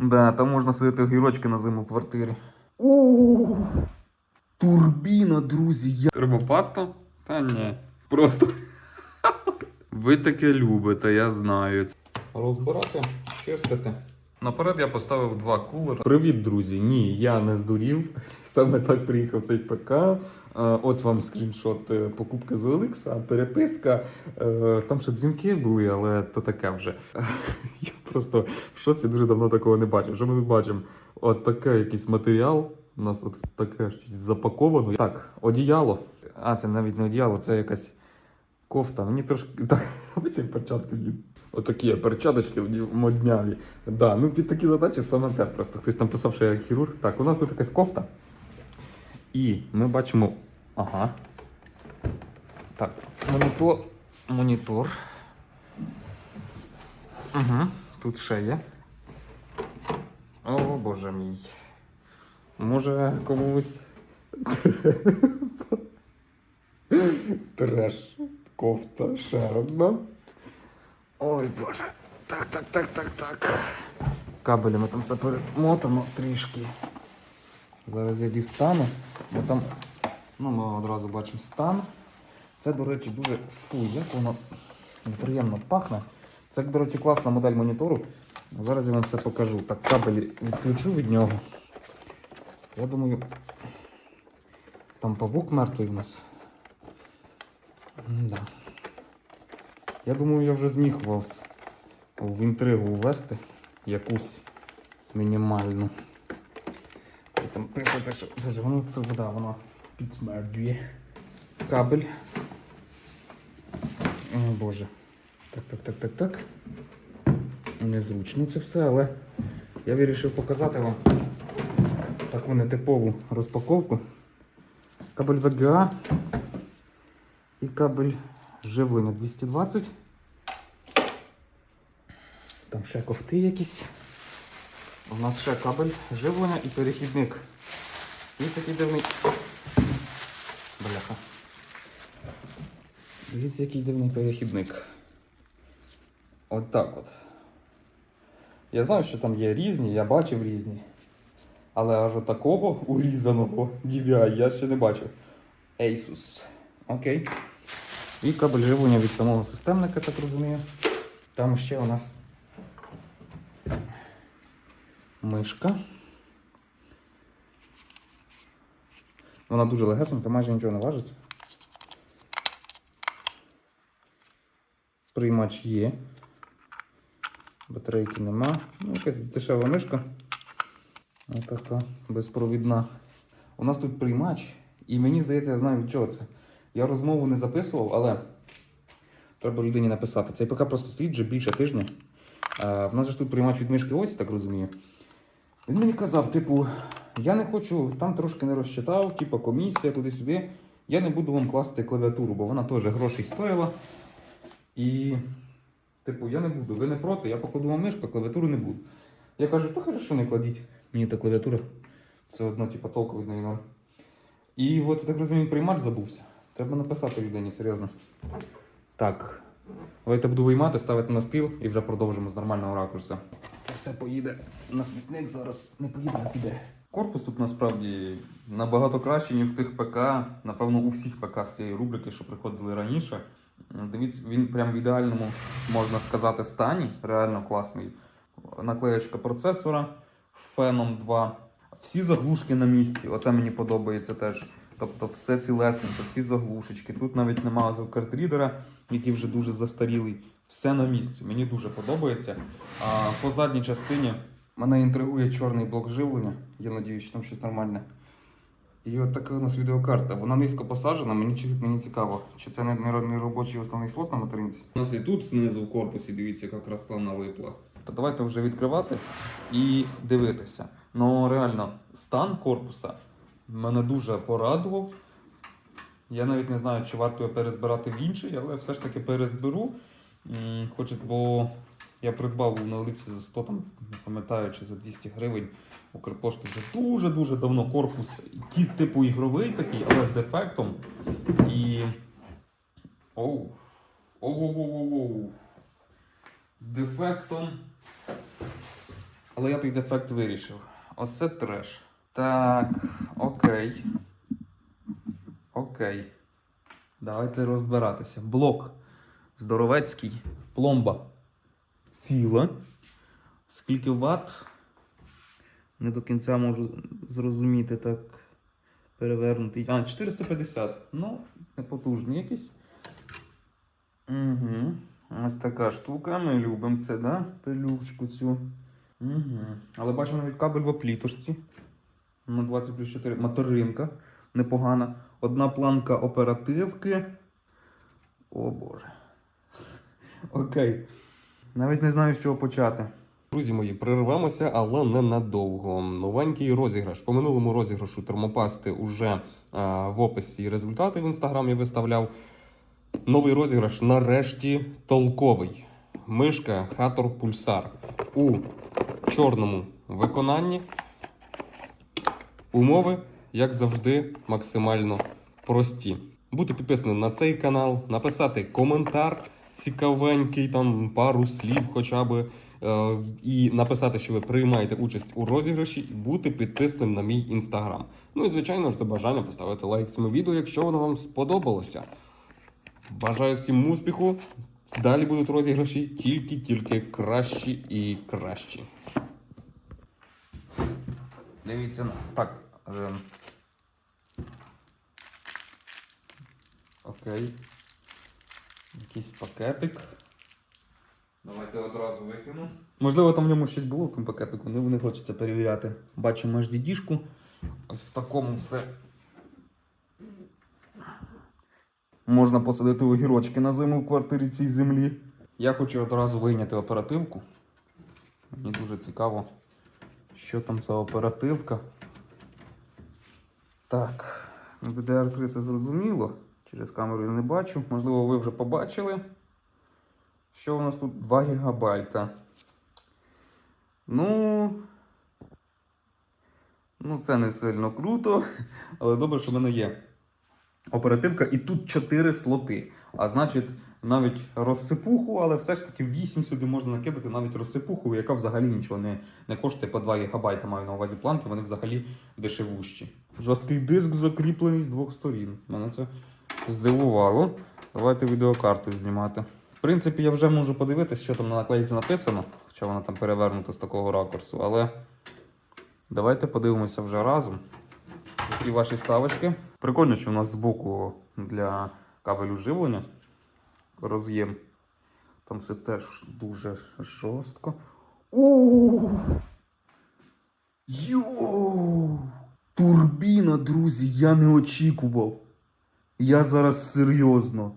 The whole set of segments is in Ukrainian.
Да, там можна сидіти огірочки на зиму в квартирі. О, турбіна, друзі. Я... Турбопаста? Та ні. Просто. Ви таке любите, я знаю. Розбирати, чистити. Наперед я поставив два кулери. Привіт, друзі! Ні, я не здурів. Саме так приїхав цей ПК. Е, От вам скріншот е, покупки з OLX, переписка. Е, Там ще дзвінки були, але то таке вже. Я просто в шоці дуже давно такого не бачив. Що ми бачимо? От таке якийсь матеріал. У нас от таке щось запаковано. Так, одіяло. А, це навіть не одіяло, це якась кофта. Мені трошки. Так, вдіну. Отакі перчаточки модняві. Да, ну під такі задачі саме те. Просто хтось там писав, що я хірург. Так, у нас тут якась кофта. І ми бачимо. Ага. Так, монітор. Монітор. Угу. Тут ще є. О, боже мій. Може комусь. Треш. Кофта ще одна. Ой, боже. Так, так, так, так, так. Кабелями там все перемотано трішки. Зараз я дістану, бо там, ну, ми одразу бачимо стан. Це, до речі, дуже фу, як воно неприємно пахне. Це, до речі, класна модель монітору. Зараз я вам все покажу. Так, кабель відключу від нього. Я думаю, там павук мертвий в нас. Да. Я думаю, я вже зміг вас в інтригу ввести якусь мінімальну. І там пишете, що Боже, воно тут вода, воно підсмердює. Кабель. О Боже. Так, так, так, так, так. Незручно це все, але я вирішив показати вам таку нетипову розпаковку. Кабель VGA і кабель живлення 220. Ще кофти якісь. У нас ще кабель живлення і перехідник. І такий дивний. Бляха. Дивіться, який дивний перехідник. От так от. Я знаю, що там є різні, я бачив різні. Але аж такого урізаного DVI я ще не бачив. Asus. Окей. І кабель живлення від самого системника, так розумію. Там ще у нас мишка. Вона дуже легесенька, майже нічого не важить. Приймач є. Батарейки нема. Ну, якась дешева мишка. Отака безпровідна. У нас тут приймач, і мені здається, я знаю від чого це. Я розмову не записував, але треба людині написати. Цей ПК просто стоїть вже більше тижня. В нас же тут приймач від мишки ось, так розумію. Він мені казав, типу, я не хочу, там трошки не розчитав, типу комісія туди-сюди. Я не буду вам класти клавіатуру, бо вона теж грошей стоїла. І, типу, я не буду. Ви не проти, я покладу вам мишку, а клавіатуру не буду. Я кажу, то хорошо, не кладіть. Мені та клавіатура. Все одно, типу, толку від неї ноль. І от я так розумію, приймач забувся. Треба написати людині, серйозно. Так. Давайте буду виймати, ставити на стіл і вже продовжимо з нормального ракурсу. Це все поїде на смітник, зараз не поїде, а піде. Корпус тут насправді набагато краще, ніж в тих ПК. Напевно, у всіх ПК з цієї рубрики, що приходили раніше. Дивіться, він прям в ідеальному, можна сказати, стані. Реально класний. Наклеєчка процесора феном 2. Всі заглушки на місці. Оце мені подобається теж. Тобто все цілесенько, всі заглушечки. Тут навіть немає того картрідера, який вже дуже застарілий. Все на місці. Мені дуже подобається. А по задній частині мене інтригує чорний блок живлення. Я сподіваюся, що там щось нормальне. І от така у нас відеокарта. Вона низько посаджена, мені, мені цікаво, чи це не, не, не робочий основний слот на материнці. У нас і тут знизу в корпусі, дивіться, яка краса налипла. То давайте вже відкривати і дивитися. Ну реально, стан корпуса мене дуже порадував. Я навіть не знаю, чи варто його перезбирати в інший, але все ж таки перезберу. Хоч, бо я придбав на Олексі за 100, там, не пам'ятаю, чи за 200 гривень. Укрпошти вже дуже-дуже давно корпус, ті, типу ігровий такий, але з дефектом. І. Оу. Оу-оу-оу-оу. З дефектом. Але я той дефект вирішив. Оце треш. Так, окей. Окей. Давайте розбиратися. Блок здоровецький, пломба ціла. Скільки ватт? Не до кінця можу зрозуміти так. Перевернутий. А, 450. Ну, непотужні якісь. Угу. Ось така штука. Ми любимо це, да? Пилючку цю. Угу. Але бачимо навіть кабель в оплітушці. На 20 плюс 4. Материнка. Непогана. Одна планка оперативки. О боже. Окей. Навіть не знаю, з чого почати. Друзі мої, перервемося, але ненадовго. Новенький розіграш. По минулому розіграшу термопасти уже е, в описі результати в інстаграмі виставляв. Новий розіграш нарешті толковий. Мишка Hator Pulsar у чорному виконанні. Умови, як завжди, максимально прості. Бути підписаним на цей канал, написати коментар цікавенький, там пару слів хоча б, е, і написати, що ви приймаєте участь у розіграші, і бути підписаним на мій інстаграм. Ну і звичайно ж за бажання поставити лайк цьому відео, якщо воно вам сподобалося. Бажаю всім успіху. Далі будуть розіграші тільки-тільки кращі і кращі. Дивіться. на- Так. Окей. Якийсь пакетик. Давайте одразу викину. Можливо, там в ньому щось було в тому пакетику, але не хочеться перевіряти. Бачимо аж дідішку. Ось в такому все. Можна посадити огірочки на зиму в квартирі цій землі. Я хочу одразу вийняти оперативку. Мені дуже цікаво, що там за оперативка. Так, DDR3 це зрозуміло. Через камеру я не бачу. Можливо, ви вже побачили. Що у нас тут 2 гігабайта. Ну. Ну, це не сильно круто, але добре, що в мене є оперативка, і тут 4 слоти. А значить, навіть розсипуху, але все ж таки 8 сюди можна накидати навіть розсипуху, яка взагалі нічого не, не коштує по 2 ГБ, маю на увазі планки, вони взагалі дешевущі. Жорсткий диск закріплений з двох сторін. Мене це здивувало. Давайте відеокарту знімати. В принципі, я вже можу подивитися, що там на наклейці написано, хоча вона там перевернута з такого ракурсу, але давайте подивимося вже разом. Які ваші ставочки. Прикольно, що у нас збоку для кабелю живлення роз'єм. Там все теж дуже жорстко. Йоу! Турбіна, друзі, я не очікував. Я зараз серйозно.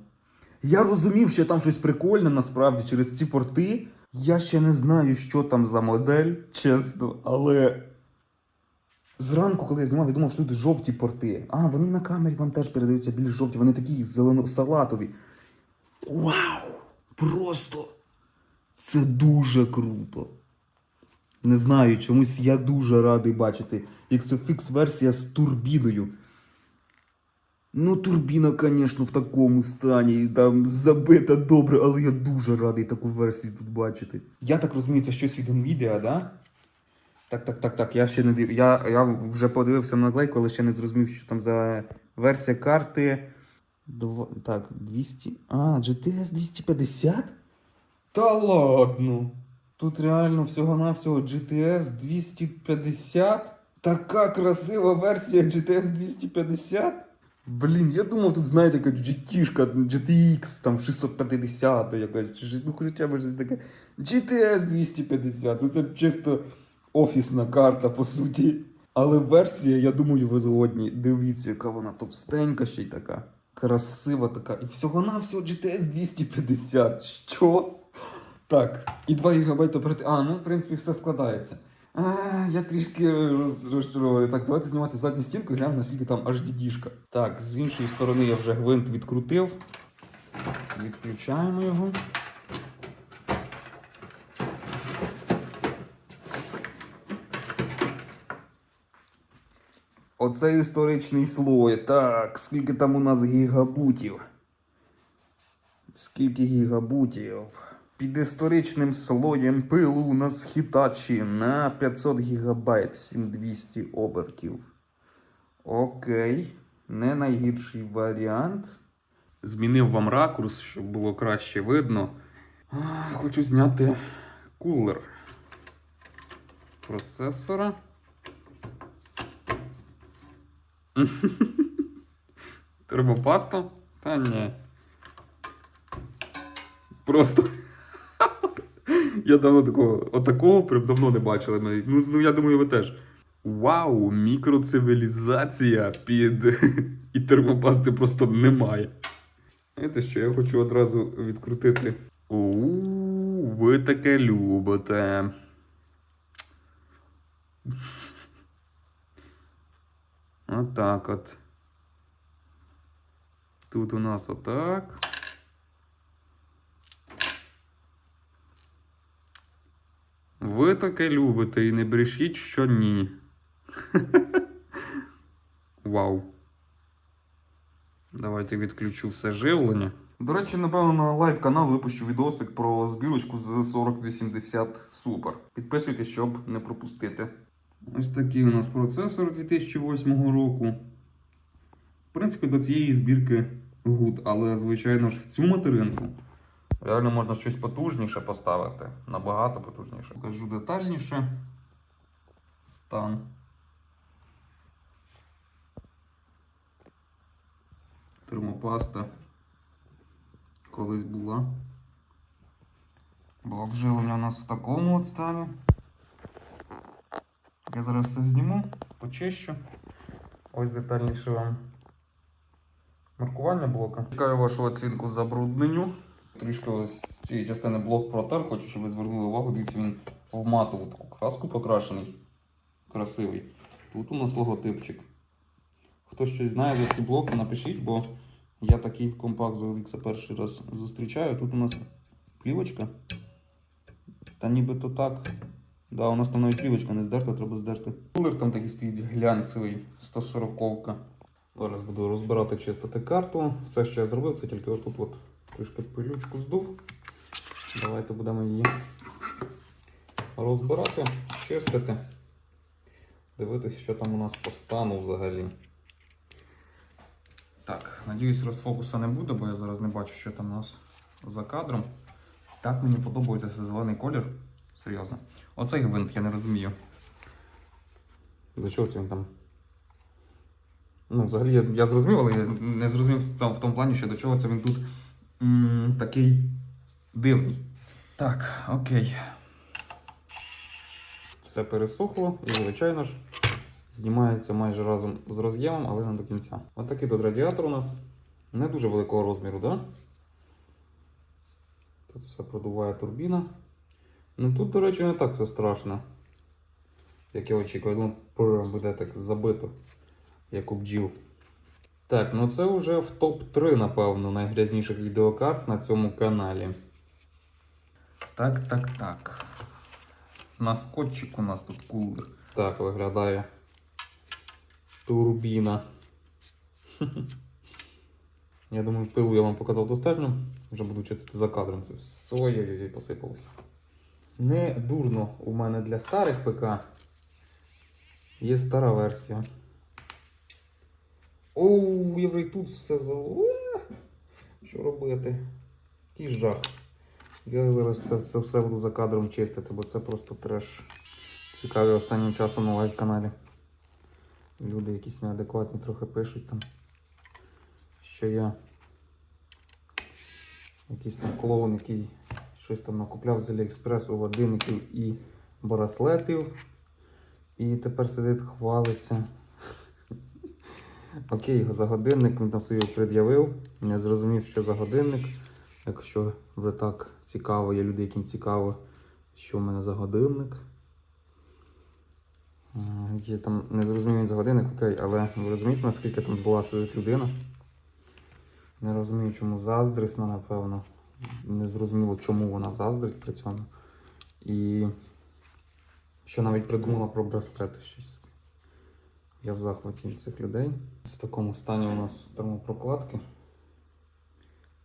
Я розумів, що там щось прикольне насправді через ці порти. Я ще не знаю, що там за модель, чесно, але Зранку, коли я знімав, я думав, що тут жовті порти. А, вони на камері вам теж передаються більш жовті, вони такі зелено-салатові. Вау! Просто це дуже круто. Не знаю, чомусь я дуже радий бачити XFX версія з турбіною. Ну, турбіна, звісно, в такому стані, там забита добре, але я дуже радий таку версію тут бачити. Я так розумію, це щось від Nvidia, да? Так, так, так, так. Я ще не див... я, вже подивився на наклейку, але ще не зрозумів, що там за версія карти. Дво... Так, 200. А, GTS 250? Та ладно. Тут реально всього-навсього GTS 250. Така красива версія GTS 250. Блін, я думав, тут, знаєте, яка GT-шка, GTX, там 650 якась, ну хоча б щось таке. GTS 250, ну це чисто офісна карта, по суті. Але версія, я думаю, ви згодні. Дивіться, яка вона товстенька ще й така. Красива така. І всього-навсього GTS 250. Що? Так, і 2 ГБ оператив. А, ну, в принципі, все складається. А, я трішки роз- розчарований. Так, давайте знімати задню стінку глянемо, наскільки там HDD-шка. Так, з іншої сторони я вже гвинт відкрутив. Відключаємо його. Оце історичний слой. Так, скільки там у нас гігабутів? Скільки гігабутів? Під історичним слоєм пилу на схитачі на 500 ГБ 7200 обертів. Окей, не найгірший варіант. Змінив вам ракурс, щоб було краще видно. Хочу зняти кулер процесора. Термопаста? Та ні. Просто. Я давно такого, отакого прям давно не бачили. Ми- Ну, ну я думаю, ви теж. Вау, мікроцивілізація під. І термопасти просто немає. Знаєте що, я хочу одразу відкрутити. У, ви таке любите. Отак от. Тут у нас отак. Ви таке любите і не брешіть, що ні. Вау. Давайте відключу все живлення. До речі, напевно, на лайв канал випущу відосик про збірочку з 4080 Super. Підписуйтесь, щоб не пропустити. Ось такий у нас процесор 2008 року. В принципі, до цієї збірки гуд, але, звичайно ж, в цю материнку реально можна щось потужніше поставити. Набагато потужніше. Покажу детальніше. Стан. Термопаста. Колись була. Блок живлення у нас в такому от стані. Я зараз все зніму, почищу. Ось детальніше вам маркування блока. Чекаю вашу оцінку забрудненню. Трішки ось з цієї частини блок протер, хочу, щоб ви звернули увагу. Дивіться, він в матову таку краску покрашений. Красивий. Тут у нас логотипчик. Хто щось знає за ці блоки, напишіть, бо я такий в компакт з OLX перший раз зустрічаю. Тут у нас плівочка. Та нібито так. Да, у нас там навіть плівочка не здерта, треба здерти. Кулер там такий стоїть глянцевий, 140-ка. Зараз буду розбирати, чистити карту. Все, що я зробив, це тільки отут от трішки пилючку здув. Давайте будемо її розбирати, чистити. Дивитись, що там у нас по стану взагалі. Так, надіюсь, розфокуса не буде, бо я зараз не бачу, що там у нас за кадром. Так мені подобається цей зелений колір. Серйозно. Оцей гвинт я не розумію. До чого це він там? Ну, взагалі, я, я зрозумів, але я не зрозумів в тому плані, що до чого це він тут м, такий дивний. Так, окей. Все пересохло і, звичайно ж, знімається майже разом з роз'ємом, але не до кінця. Ось такий тут радіатор у нас. Не дуже великого розміру, так? Да? Тут все продуває турбіна. Ну тут, до речі, не так все страшно. Як я очікував, ну буде так забито, як у бджіл. Так, ну це вже в топ-3, напевно, найгрязніших відеокарт на цьому каналі. Так, так, так. На скотчик у нас тут кулер. Так виглядає турбіна. Я думаю, пилу я вам показав достатньо. Вже буду читати за кадром. Це все ой-ой-ой, посипалося. Не дурно у мене для старих ПК. Є стара версія. Оу, і тут все за. Е, Що робити? Який жах. Я зараз це, це все буду за кадром чистити, бо це просто треш. Цікаві останнім часом на лайв-каналі. Люди якісь неадекватні трохи пишуть там. Що я якийсь там клоун, який щось там накупляв з Аліекспресу годинників і браслетів. І тепер сидить, хвалиться. Окей, за годинник він там собі пред'явив. Не зрозумів, що за годинник. Якщо вже так цікаво, є люди, яким цікаво, що в мене за годинник. Є там не зрозумів він за годинник, окей, але ви розумієте, наскільки там була сидить людина. Не розумію, чому заздрісна, напевно. Не зрозуміло, чому вона заздрить при цьому. І що навіть придумала про браслети щось. Я в захваті цих людей. В такому стані у нас термопрокладки.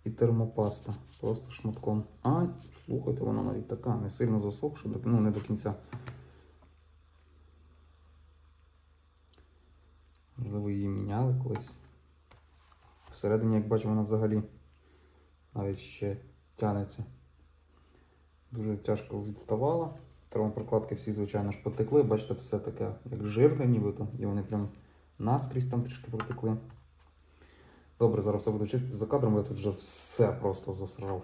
і термопаста. Просто шматком. А, слухайте, вона навіть така, не сильно засохша, ну не до кінця. Можливо, її міняли колись. Всередині, як бачу, вона взагалі навіть ще тянеться. Дуже тяжко відставала. Термопрокладки всі, звичайно ж, потекли. Бачите, все таке, як жирне, нібито, і вони прям наскрізь там трішки протекли. Добре, зараз все буду чистити за кадром, я тут вже все просто засрав.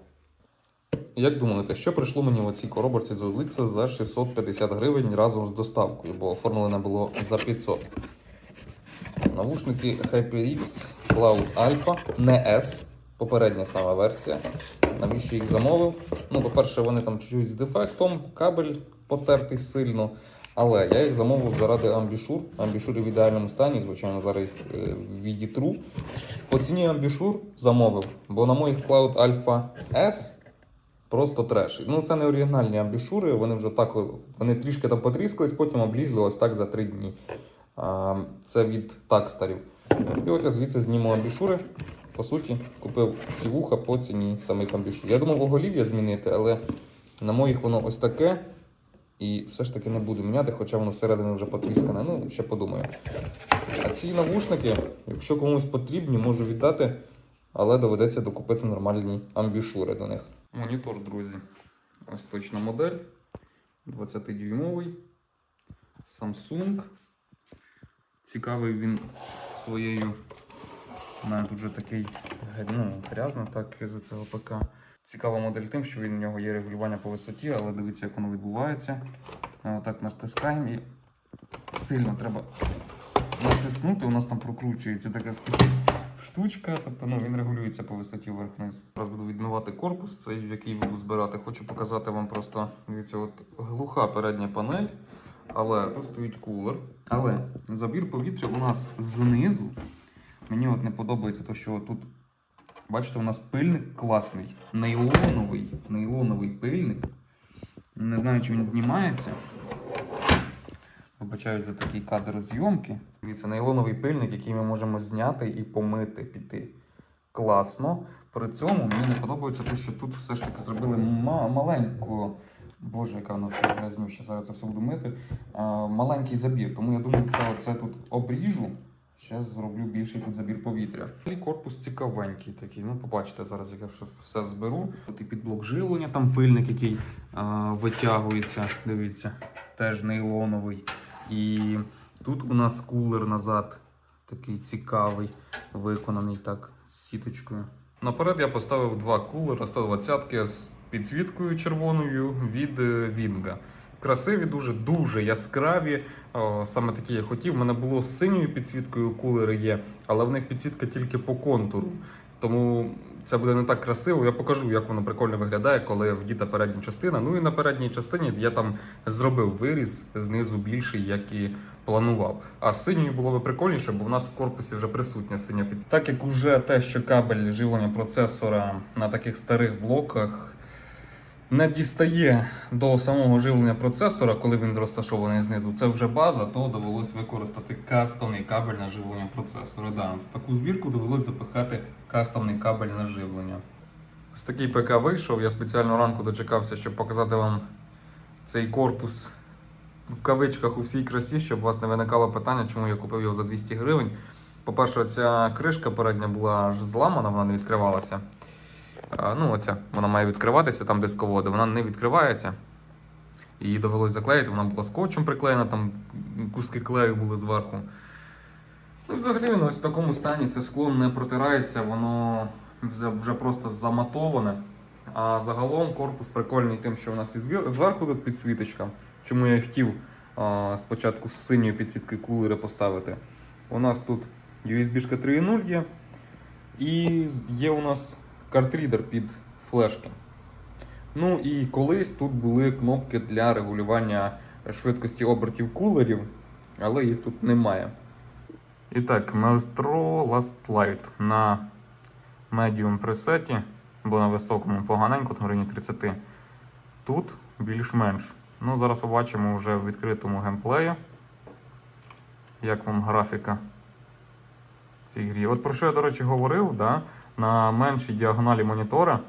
Як думаєте, що прийшло мені в оцій коробочці з OLX за 650 гривень разом з доставкою, бо оформлене було за 500? Навушники HyperX Cloud Alpha, не S, попередня сама версія. Навіщо їх замовив? Ну, по-перше, вони там чуть-чуть з дефектом, кабель потертий сильно. Але я їх замовив заради амбішур. Амбішури в ідеальному стані, звичайно, зараз їх е, відітру. По ціні амбішур замовив, бо на моїх Cloud Alpha S просто треш. Ну, це не оригінальні амбішури, вони вже так, вони трішки там потріскались, потім облізли ось так за три дні. Це від такстарів. І от я звідси зніму амбішури. По суті, купив ці вуха по ціні самих амбішур. Я думав оголів'я змінити, але на моїх воно ось таке. І все ж таки не буду міняти, хоча воно всередині вже потріскане. Ну, ще подумаю. А ці навушники, якщо комусь потрібні, можу віддати, але доведеться докупити нормальні амбішури до них. Монітор, друзі. Ось точно модель. 20-дюймовий. Samsung. Цікавий він своєю. У мене тут такий ну, грязно, так із-за цього ПК. Цікава модель тим, що він, у нього є регулювання по висоті, але дивіться, як воно відбувається. Отак натискаємо і сильно треба натиснути. У нас там прокручується така штучка, тобто ну, він регулюється по висоті вверх-вниз. Зараз буду відмивати корпус, цей, в який буду збирати. Хочу показати вам просто дивіться, от глуха передня панель, але тут стоїть кулер. Але забір повітря у нас знизу. Мені от не подобається те, що тут, бачите, у нас пильник класний, нейлоновий, нейлоновий пильник. Не знаю, чи він знімається. Вибачаюсь за такий кадр зйомки. Дивіться, нейлоновий пильник, який ми можемо зняти і помити, піти. Класно. При цьому мені не подобається те, що тут все ж таки зробили ма- маленьку. Боже, яка вона грязнюща, зараз це все буду мити. А, маленький забір. Тому я думаю, це, це тут обріжу. Ще зроблю більший тут забір повітря. І корпус цікавенький такий. Ну, побачите, зараз як я все- зберу. Тут і під блок живлення, там пильник, який а, витягується. Дивіться, теж нейлоновий. І тут у нас кулер назад, такий цікавий, виконаний так з сіточкою. Наперед я поставив два кулера 120 з підсвіткою червоною від е, Вінга. Красиві, дуже дуже яскраві. Саме такі я хотів. У мене було з синьою підсвіткою кулери є, але в них підсвітка тільки по контуру. Тому це буде не так красиво. Я покажу, як воно прикольно виглядає, коли вдіта передня частина. Ну і на передній частині я там зробив виріз знизу більший, як і планував. А з синьою було би прикольніше, бо в нас в корпусі вже присутня синя підсвітка. Так як уже те, що кабель живлення процесора на таких старих блоках не дістає до самого живлення процесора, коли він розташований знизу, це вже база, то довелось використати кастомний кабель на живлення процесора. Да, в таку збірку довелось запихати кастомний кабель на живлення. Ось такий ПК вийшов. Я спеціально ранку дочекався, щоб показати вам цей корпус в кавичках у всій красі, щоб у вас не виникало питання, чому я купив його за 200 гривень. По-перше, ця кришка передня була аж зламана, вона не відкривалася. Ну, оця, вона має відкриватися, там дисководи, вона не відкривається. Її довелось заклеїти, вона була скотчем приклеєна, там куски клею були зверху. Ну взагалі воно ось в такому стані це скло не протирається, воно вже просто заматоване. А загалом корпус прикольний тим, що у нас і зверху тут підсвіточка. Чому я хотів а, спочатку з синьої підсвітки кулери поставити. У нас тут USB 3.0 є. І є у нас картрідер під флешки. Ну і колись тут були кнопки для регулювання швидкості обертів кулерів, але їх тут немає. І так, Maestro Last Light на medium пресеті, бо на високому поганенько, там в районі 30. Тут більш-менш. Ну, зараз побачимо вже в відкритому геймплеї, як вам графіка цій грі. От про що я, до речі, говорив, да? на меншій діагоналі монітора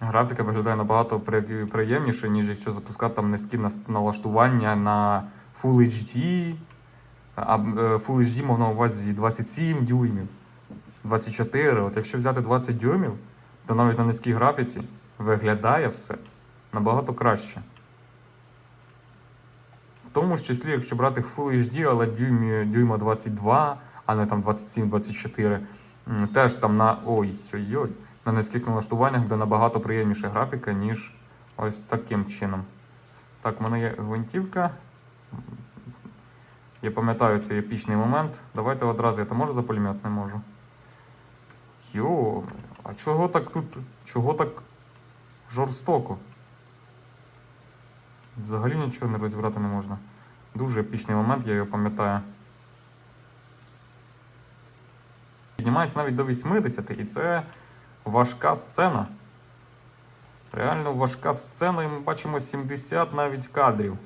графіка виглядає набагато приємніше, ніж якщо запускати там низькі налаштування на Full HD. А е, Full HD мав на увазі 27 дюймів, 24. От якщо взяти 20 дюймів, то навіть на низькій графіці виглядає все набагато краще. В тому числі, якщо брати Full HD, але дюймі, дюйма 22, а не там 27-24, теж там на ой-ой-ой, на низьких налаштуваннях, де набагато приємніша графіка, ніж ось таким чином. Так, в мене є гвинтівка. Я пам'ятаю цей епічний момент. Давайте одразу. Я то можу за пулемет? Не можу. Йо, а чого так тут? Чого так жорстоко? Взагалі нічого не розібрати не можна. Дуже епічний момент, я його пам'ятаю. Піднімається навіть до 80, і це важка сцена. Реально важка сцена, і ми бачимо 70 навіть кадрів.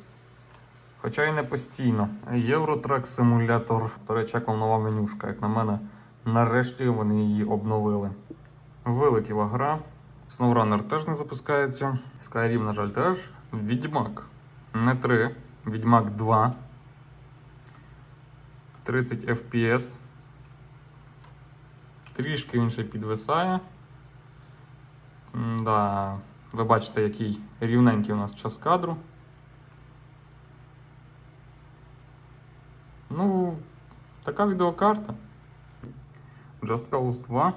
Хоча і не постійно. Євротрек симулятор. До речі, як вам нова менюшка, як на мене, нарешті вони її обновили. Вилетіла гра. SnowRunner теж не запускається. Skyrim, на жаль, теж. Відьмак. Не 3. Відьмак 2. 30 FPS. Трішки він ще підвисає. Да. Ви бачите, який рівненький у нас час кадру. Ну, така відеокарта. Just Cause 2.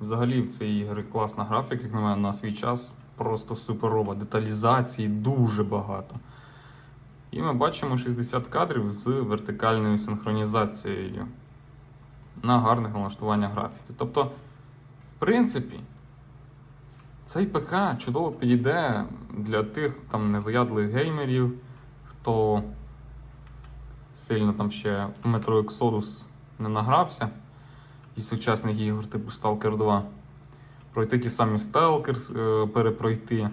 Взагалі в цій ігри класна графіка, як на мене, на свій час. Просто суперова. Деталізації дуже багато. І ми бачимо 60 кадрів з вертикальною синхронізацією на гарних налаштуваннях графіки. Тобто, в принципі, цей ПК чудово підійде для тих там незаядлих геймерів, хто сильно там ще в Metro Exodus не награвся із сучасних ігор типу Stalker 2. Пройти ті самі Stalker, е, перепройти.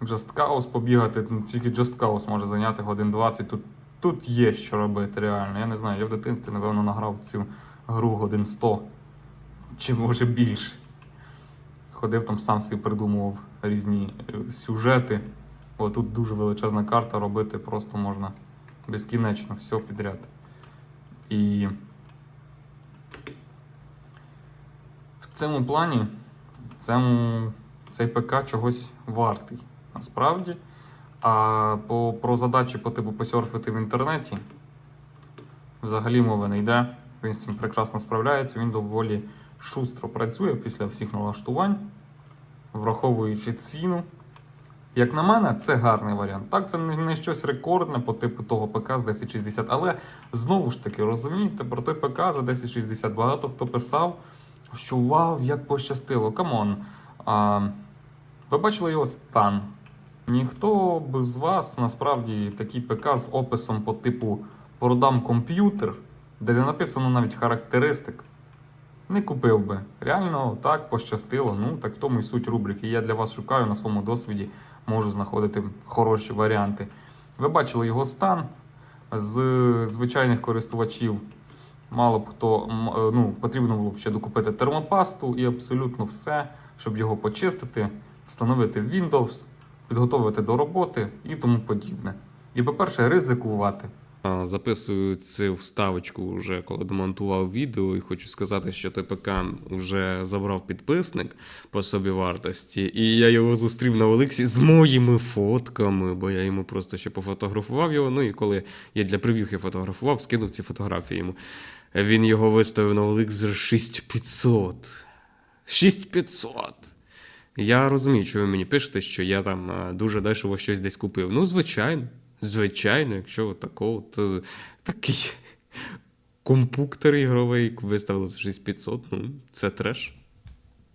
Just Cause побігати, ну, тільки Just Cause може зайняти годин 20. Тут, тут є що робити реально. Я не знаю, я в дитинстві, напевно, награв цю гру годин 100 чи може більше. Ходив там сам собі придумував різні е, сюжети. О, тут дуже величезна карта, робити просто можна безкінечно все підряд. І в цьому плані цьому, цей ПК чогось вартий. Насправді. А по, про задачі по типу посерфити в інтернеті взагалі мови не йде. Він з цим прекрасно справляється, він доволі шустро працює після всіх налаштувань, враховуючи ціну. Як на мене, це гарний варіант. Так, це не, щось рекордне по типу того ПК з 1060, але знову ж таки, розумієте, про той ПК за 1060 багато хто писав, що вау, як пощастило. Камон. А, ви бачили його стан. Ніхто б з вас насправді такий ПК з описом по типу продам комп'ютер, де не написано навіть характеристик. Не купив би. Реально так пощастило. Ну так в тому і суть рубрики. Я для вас шукаю на своєму досвіді, можу знаходити хороші варіанти. Ви бачили його стан з звичайних користувачів. Мало б хто е, ну, потрібно було б ще докупити термопасту і абсолютно все, щоб його почистити, встановити в Windows, підготовити до роботи і тому подібне. І, по-перше, ризикувати. Записую цю вставочку вже коли демонтував відео, і хочу сказати, що ТПК вже забрав підписник по собі вартості, і я його зустрів на Олексі з моїми фотками, бо я йому просто ще пофотографував його. Ну і коли я для прев'юхи фотографував, скинув ці фотографії йому. Він його виставив на Оликс за 6500. 6500! Я розумію, що ви мені пишете, що я там дуже дешево щось десь купив. Ну, звичайно. Звичайно, якщо такого, то такий компуктор ігровий виставили за 6500, ну, це треш.